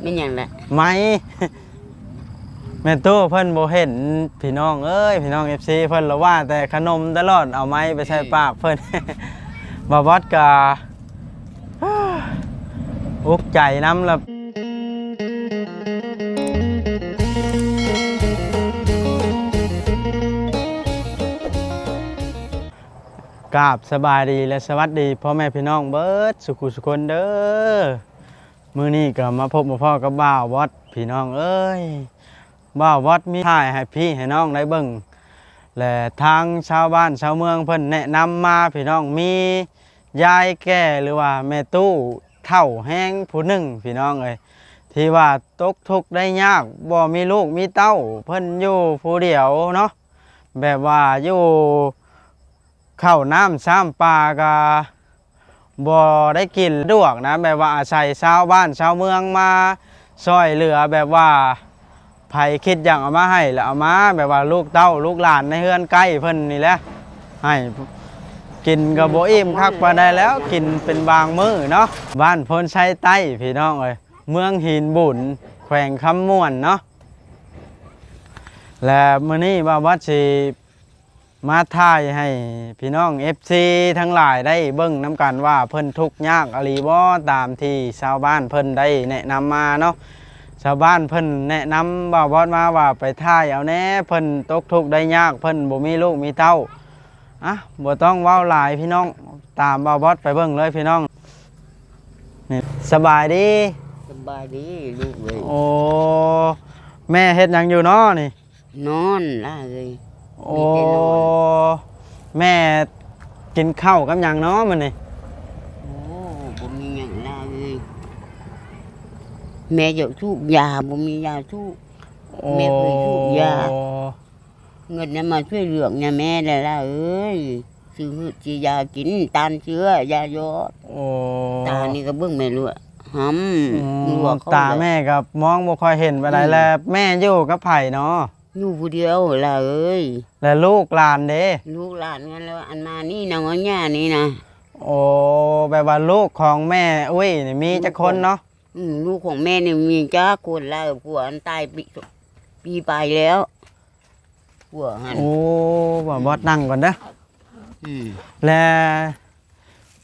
ไม่หยังละไหมแม่ตู้เพิ่นบ่เห็นพี่น้องเอ้ยพี่น้อง FC เพิ่นละว่าแต่ขนมตลอดเอาไม้ไปใส่ปากเพิ่นบ่วัดกะ อุกใจน้ำละกราบสบายดีและสวัสดีพ่อแม่พี่น้องเบิร์ดสุขุสุคนเด้อ มื้อนี้ก็มาพบมาพ่อกับบ่าววัดพี่น้องเอ้ยบ่าววัดมีถ่ายให้พี่ให้น้องได้เบิ่งและทางชาวบ้านชาวเมืองเพิ่นแนะนำมาพี่น้องมียายแก่หรือว่าแม่ตู้เฒ่าแห้งผู้หนึ่งพี่น้องเอ้ยที่ว่าตกทุกข์ได้ยากบ่มีลูกมีเต้า เพิ่นอยู่ผู้เดียวเนาะแบบว่าอยู่เข้าน้ำซ้ำปลากา บ่ได้กินดวกนะแบบว่าอาศัยชาวบ้านชาวเมืองมาช่วยเหลือแบบว่าไผคิดอย่างเอามาให้แล้วเอามาแบบว่าลูกเต้าลูกหลานในเฮือนใกล้เพิ่นนี่แหละให้กินกับโบอิ่มคักปานใดแล้วกินเป็นบางมื้อเนาะบ้านพนชัยใต้พี่น้องเอ้ยเมืองหินบุญแขวงคำม่วนเนาะและมื้อนี้ว่าวัดสิ มาถ่ายให้พี่น้อง FC ทั้งหลายได้เบิ่งน้ำกันว่าเพิ่นทุกข์ยากอหลีบ่ตามที่ชาวบ้านเพิ่นได้แนะนำมาเนาะชาวบ้านเพิ่นแนะนำบ่าวบอดมาว่าไปถ่ายเอาแน่เพิ่นตกทุกข์ได้ยากเพิ่นบ่มีลูกมีเต้าอะบ่ต้องเว้าหลายพี่น้องตามบ่าวบอดไปเบิ่งเลยพี่น้องนี่สบายดีสบายดีลูกเลยโอ้แม่เฮ็ดหยังอยู่เนาะนี่นอนล่ะเลย โอ้แม่กินข้าวกับหยังเนาะมันนี่โอ้บ่มีหยังล่ะเลยแม่อยากสูบยาบ่มียาสูบ แม่เคยสูบยาเงินนั้นมาช่วยเหลืองเนี่ยแม่ได้ล่ะเอ้ยซื้อซื้อยากินตานเชื้อยายอดโอ้ตานี่ก็เบิ่งไม่รู้อะหำอืมลวกเขตาแม่กับมองบ่ค่อยเห็นไปไหนอืมแล้วแม่อยู่กับไผ่เนาะ อยู่ผู้เดียวล่ะเอ้ยแล้วลูกหลานเด้ลูกหลานกันแล้วอันมานี่นางอ้อย่านี่นะโอ้แบบว่าลูกของแม่อุ้ยนี่มีจักคนเนาะอืมลูกของแม่เนี่ยมีจ้าคนแล้วผัวอันตายปีปีไปแล้วผัวหันโอ้บ่บ่นั่งก่อนเด้ออืมแล้ว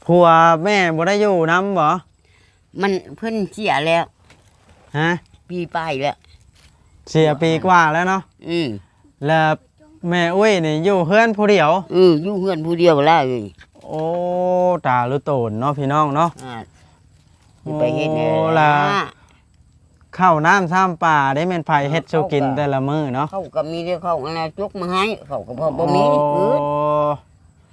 ผัวแม่บ่ได้อยู่นํบ่มันเพิ่นเสียแล้วฮะปีไปแล้ว เสียปีกว่าแล้วเนาะอืมแล้วแม่อุ้ยนี่อยู่เฮือนผู้เดียว อืมอยู่เพื่อนผู้เดียวแล้วเลยโอ้ตาลุโตนเนาะพี่น้องเนาะอ่าสิไปเฮ็ดแหน่โอ้ล่ะ ข้าวน้ำซ้ำป่าได้แม่นไผเฮ็ดสู่กินแต่ละมื้อเนาะเขาก็มีเรื่องเขาอะไรจกมาให้เขาก็พอบ่มีโอ้อึด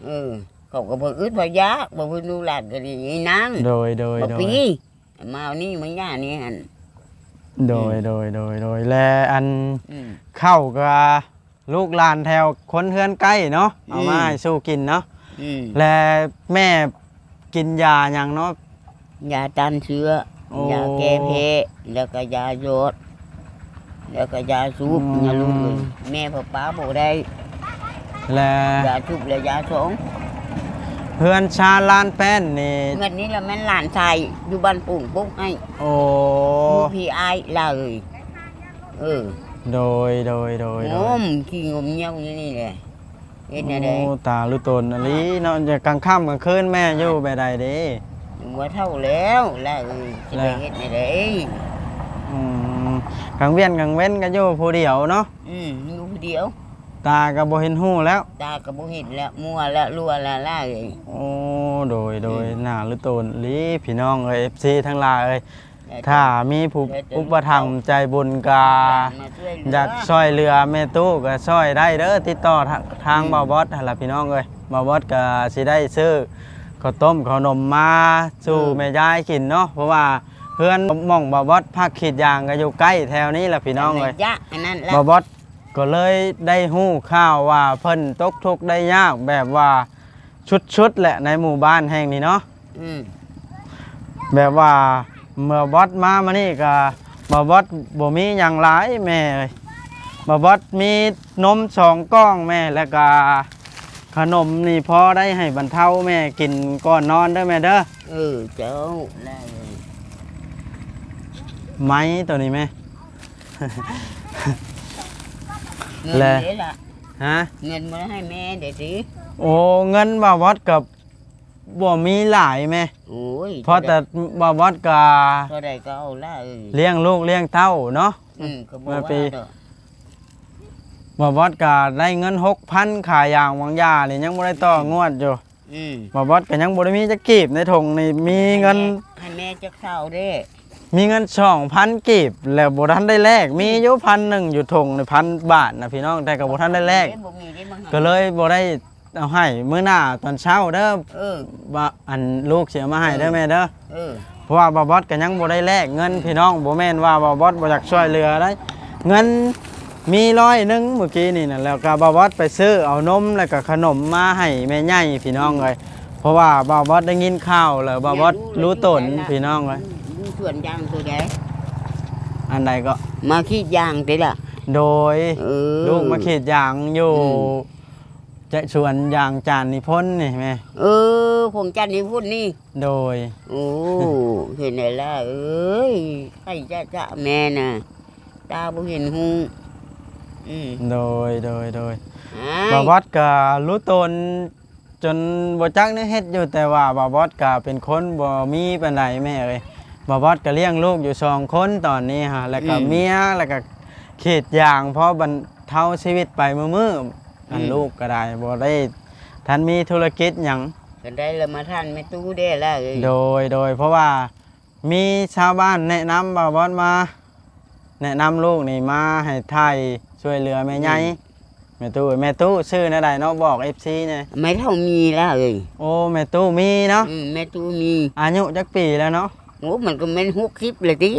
เออเขาก็บ่อึดบ่ยากบ่เพิ่นดูหลานก็ดีนี่นางโดยโดยบ่โดปียมาเอานี่มันย่านี่หั่น โดยโดยโดยโดยแลอันอืม เข้ากับลูกหลานแถวคนเฮือนใกล้เนาะเอามาอืม ให้สู้กินเนาะอืมและแม่กินยาหยังเนาะ ยาต้านเชื้อโอ้ ยาแก้แพ้แล้วก็ยาโยดแล้วก็ยาสูบอืมยาลูกเลยแม่พ่อป้าบอกได้และยาสูบและยาสอง เฮือนชาลานแป้นนี่ เงินนี้ละแม่นหลานชายอยู่บ้านปุ่งปุ๊กให้โอ้ ผู้พี่อายเลยเออโดยโดยโดยงโดยมขี้งมเงี้ยวอยู่นี่แหละเฮ็ดแน่ได้โอ้ตาลุโตนอันนี้เนาะจะกลางค่ำกลางคืนแม่อยู่ไปใดเด้ว่าเท่าแล้วแล้วเออจะไปแล้วเฮ็ดแน่ได้อืมกลางเวียนกลางเว้นก็อยู่ผู้เดียวเนาะอืมอยู่ผู้เดียว ตาก็บ่เห็นหูแล้ว ตาก็บ่เห็นแล้วมัวแล้วรัวแล้วล่าเลยโอ้โดยโดยหน้าหรือโตนลีพี่น้องเอ้ย FC ทั้งหลายเอ้ยถ้ามีผู้อุปถัมภ์ใจบุญกามาช่วยเหลือยากช่วยเรือแม่ตู้ก็ช่วยได้เด้อติดต่อทางทางบ่าวบอสหั่นล่ะพี่น้องเอ้ยบ่าวบอสก็สิได้ซื้อข้าวต้มข้าวนมมาสู่แม่ยายกินเนาะเพราะว่าเพื่อนหม่องบ่าวบอสพักขีดยางก็อยู่ใกล้แถวนี้ล่ะพี่น้องเอ้ยยะอันนั้นแหละบอบอส ก็เลยได้หู้ข่าวว่าเพิ่นตกทุกข์ได้ยากแบบว่าชุดๆแหละในหมู่บ้านแห่งนี้เนาะอืมแบบว่าเมื่อบอสมามานี่ก็บอบอสบ่มีหยังหลายแม่เอ้ยบอบอสมีนมสองก้องแม่แล้วก็ขนมนี่พอได้ให้บรรเทาแม่กินก่อนนอนเด้อแม่เด้อเออเจ้าได้เลยไม้ตัวนี้ไหม เงินแลเด้ล่ะฮะเงินมาให้แม่เดี๋ยวสิโอ้เงินบ่าวอดกับบ่มีหลายไหมโอ้ยเพราะแต่บ่าวอดกับเท่าใดก็เอาละเอ้ยเลี้ยงลูกเลี้ยงเต้าเนาะอืมก็บ่เมื่อว่าปีดอกบ่าวอดกับได้เงินหกพันขายยางวางยานี่ยังบ่ได้ต่องวดอยู่อืมบ่าวอดก็ยังบ่ได้มีจะกีบในถุงนี่มีเงินให้แม่จักเศร้าเด้ มีเงินสองพันกีบแล้วบ่ทันได้แลกมีอยู่พันหนึ่งอยู่ถุงในพันบาทนะพี่น้องแต่ก็บ่ทันได้แลกเด้บ่มีได้บางหาก็เลยบ่ได้เอาให้มื้อหน้าตอนเช้าเด้อเออว่าอันลูกเสียมาให้เด้อแม่เด้อเออเพราะว่าบาบอสก็ยังบ่ได้แลกเงินพี่น้องบ่แม่นว่าบาบอสบ่อยากช่วยเหลือได้เงินมีร้อยหนึงเมื่อกี้นี่นะแล้วก็บาบอสไปซื้อเอานมแล้วก็ขนมมาให้แม่ใหญ่พี่น้องเลยเพราะว่าบาบอสได้ยินข่าวแล้วบาบอสรู้ตนพี่น้องเลยดู ส่วนยางตัวใดอันใดก็มาคิดยางเด้ล่ะ โดยเออ ลูกมาเขตยางอยู่อืมจะสวนยางจานนิพนธ์นี่แม่เออผมจันนี่พูดนี่ โดย โอ้เห็นไหนล่ะเอ้ยใครจะจะแม่น่ะ ตาบ่เห็นหูอืมโดยโดยโดยอ้าบาบอสก็รู้ตน จนบ่จักได้เฮ็ดอยู่แต่ว่าบาบอสก็เป็นคนบ่มีปานใดแม่เอ้ย บาบอสก็เลี้ยงลูกอยู่สองคนตอนนี้ฮะแล้วก็เมียแล้วก็เขตอย่างเพราะบรรเทาชีวิตไปมื้อๆอันลูกก็ได้บ่ได้ท่านมีธุรกิจหยังก็ได้ละมาท่านไม่ตู้ได้ละเอ้ยโดยโดย เพราะว่ามีชาวบ้านแนะนำบาบอสมา แนะนำลูกนี่มาให้ไทยช่วยเหลือแม่ใหญ่แม่ตู้แม่ตู้ชื่อแนวใดเนาะบอก FC เนี่ยไม่เท่ามีละเอ้ยโอ้แม่ตู้มีเนาะอืมแม่ตู้มีอายุจักปีแล้วเนาะ โอ้มันก็แม่นหกสิบเลยติ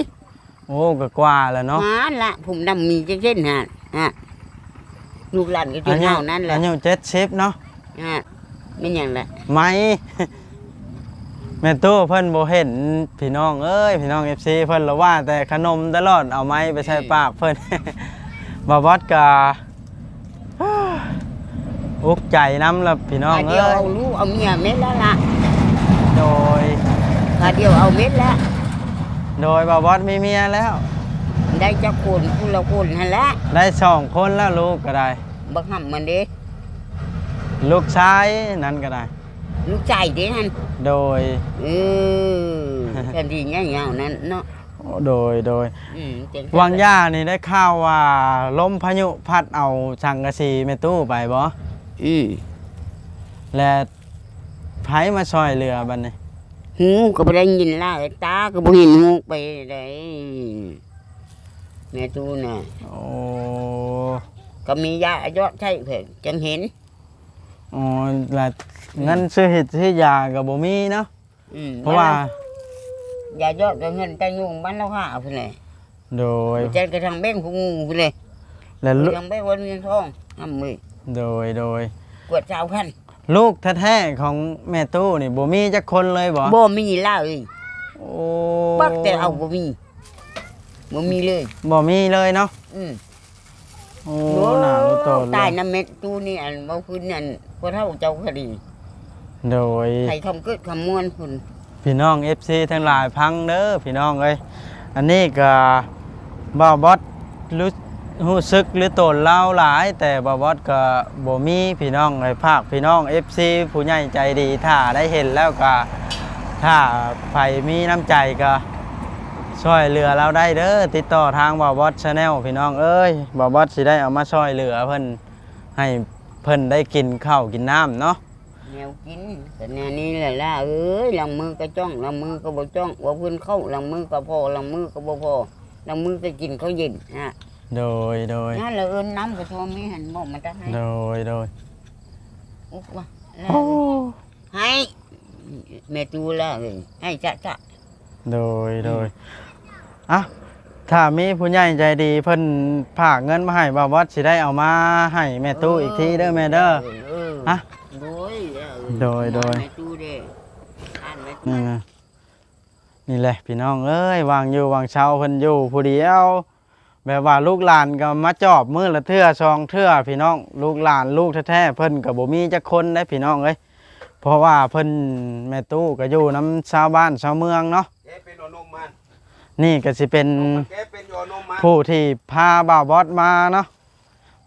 โอ้ก็กว่าแล้วเนาะหาละผมดำมีจังเส้นฮะฮะลูกหลานก็จอานยุเท่านั้นแหละอายุเจ็ดสิบเนาะฮะไม่หยังละไหมแม่ตู้เพิ่นบ่เห็นพี่น้องเอ้ยพี่น้อง FC เพิ่นละว่าแต่ขนมตลอดเอาไม้ไปใส่ปากเพิ่นบ่บอดกะอุกใจน้ำละพี่น้องขาเดียเอ้วยเอาลูกเอาเมียเม็ดแล้วล่ะโดย ขาเดียวเอาเม็ดแล้วโดยบ่บอดมีเมียแล้ว ได้จักคนผู้ละคนหั่นละได้สองคนแล้วลูกก็ได้ บักห่ำมันเด้ลูกชายนั้นก็ได้ ลูกใจเด้นั่นโดยเออแทนที่เงี้ยาวๆนั้นเนาะโดยโดยอืมจัวังย่านี่ได้ข่าวว่าลมพายุพัดเอาสังกะสีแม่ตู้ไปบ่อืมและไผมาช่วยเรือบัดนี้ หูก็บ่ได้ยินล่ะตาก็บ่เห็นหูไปได้แม่ตูน่ะโอ้ก็มียายอดใช่เพิ่นจังเห็นอ๋อและเงินซื้อเห็ดซื้อยาก็บ่มีเนาะอืมเพราะว่ายายอดก็เงินแต่ยุงบ้านเราหาพุ่นแหละโดยเจนก็ทางแบงค์ผู้งูพุ่นเลยและลูกทางแบงค์วันเงินทองทำมือโดยโดยกวดเจ้าคัน ลูกแท้ๆของแม่ตู้นี่บ่มีจักคนเลยบ่บ่มีล่าเอ้ยโอ้ปักแต่เอาบ่มีบ่มีเลยบ่มีเลยเนาะอืมโอ้น่ารู้ตนเลตายยน้ำเม็ดตู้นี่อันบ่คืนนั่นพอเท่าเจ้าคดีโดยใครทำเกิดคำมวนพุ่นพี่น้อง FC ทั้งหลายพังเด้อพี่น้องเอ้ยอันนี้ก็บ่าวบอสรู้ รู้สึกหรือโตนเล่าหลาย แต่บ่าวบอสก็บ่มีพี่น้องไอ้ภาคพี่น้อง FC ผู้ใหญ่ใจดีถ้าได้เห็นแล้วก็ถ้าใครมีน้ำใจก็ช่วยเหลือเราได้เด้อติดต่อทางบ่าวบอสชาแนลพี่น้องเอ้ยบ่าวบอสสิได้เอามาช่วยเหลือเพิ่นให้เพิ่นได้กินข้าวกินน้ำเนาะแนวกินแต่แนวนี้แหละล่ะเอ้ยหลังมือก็จ้องหลังมือก็บ่จ้องว่าเพิ่นเข้าหลังมือก็พอหลังมือก็บ่พอหลังมือก็กินเขาวเย็นฮะ โดยโดยนั่นละเอิ้นน้ำก็โทรมีหันบอกมาจะให้โดยโดยอุ๊บว่าแล้วให้แม่ตูละเอ้ยให้จะจะโดยโดยอะถ้ามีผู้ใหญ่ใจดีเพิ่นฝากเงินมาให้บ่าวบอสสิได้เอามาให้แม่ตู้อีกทีเด้อแม่เด้อ เออฮะโดยเด้อโดยโดย แม่ตูเด้ออ่านแม่ตู นี่นะนี่แหละพี่น้องเอ้ยวางอยู่วางเช้าเพิ่นอยู่ผู้เดียว แบบว่าลูกหลานก็มาจอบมือละเทื่อซองเทื่อพี่น้อง ลูกหลานลูกแท้ๆเพิ่นก็บ่มีจักคนได้พี่น้องเอ้ยเพราะว่าเพิ่นแม่ตู้ก็อยู่น้ำชาวบ้านชาวเมืองเนาะเอ๊ะเป็นหัวนมมันนี่ก็สิเป็นแกเป็นอยู่เอานมมาผู้ที่พาบ่าวบอสมาเนาะ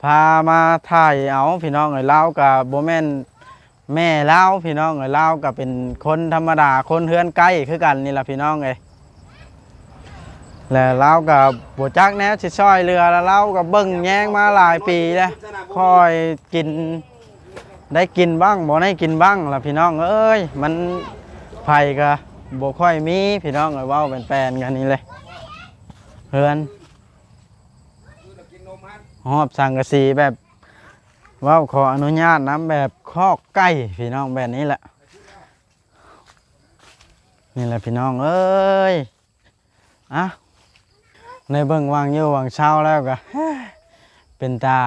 พามาถ่ายเอาพี่น้องเอ้ยเล่าวกับโบแมนแม่เล่าวพี่น้องเอ้ยเล่าวกับเป็นคนธรรมดาคนเฮือนใกล้คือกันนี่แหละพี่น้องเอ้ย แล้วเล่ากับบจักแนวสิช่อยเรือแล้วเล่ากับเบิ้งแย้งมาหลายปีแล้วคอยกินได้กินบ้างบ่ได้กินบ้างล่ะพี่น้องเอ้ยมันไผก็บ่ค่อยมีพี่น้องเอ้ยเว้าเป็นแปนกันนี่เลยเฮือนหอบสังกะสีแบบว่าขออนุญาตน้ำแบบคอกไก่พี่น้องแบบนี้แหละนี่แหละพี่น้องเอ้ยอะ ในเบิ่งวางอยู่วางเช้าแล้วก็เป็นตา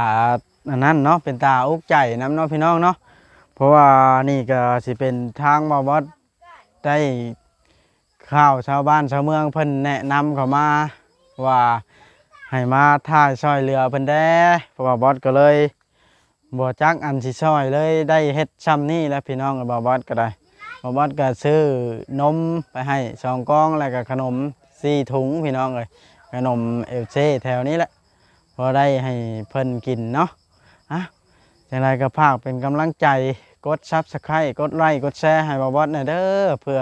อันนั้นเนาะเป็นตาอุกใจน้ำเนาะพี่น้องเนาะเพราะว่านี่ก็สิเป็นทางบาวบดได้ข้าวชาวบ้านชาวเมืองเพิ่นแนะนำเข้ามาว่าให้มาท่ายซอยเรือเพิ่นแด้เพราะว่าบอสก็เลยบ่จักอันสิซอยเลยได้เฮ็ดซ้ำนี่แล้วพี่น้องกับบอสก็ได้บอบอสก็ซื้อนมไปให้สองกล่องแล้วก็ขนมสี่ถุงพี่น้องเลย ขนมเอลเซ่แถวนี้แหละพอได้ให้เพิ่นกินเนาะอะจังไรก็ภาคเป็นกำลังใจกดซับสไครต์กดไลค์กดแชร์ให้บอบอสหน่อยเด้อเพื่อ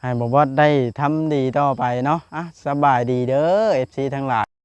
ให้บอบอสได้ทำดีต่อไปเนาะอะสบายดีเด้อเอฟซีทั้งหลาย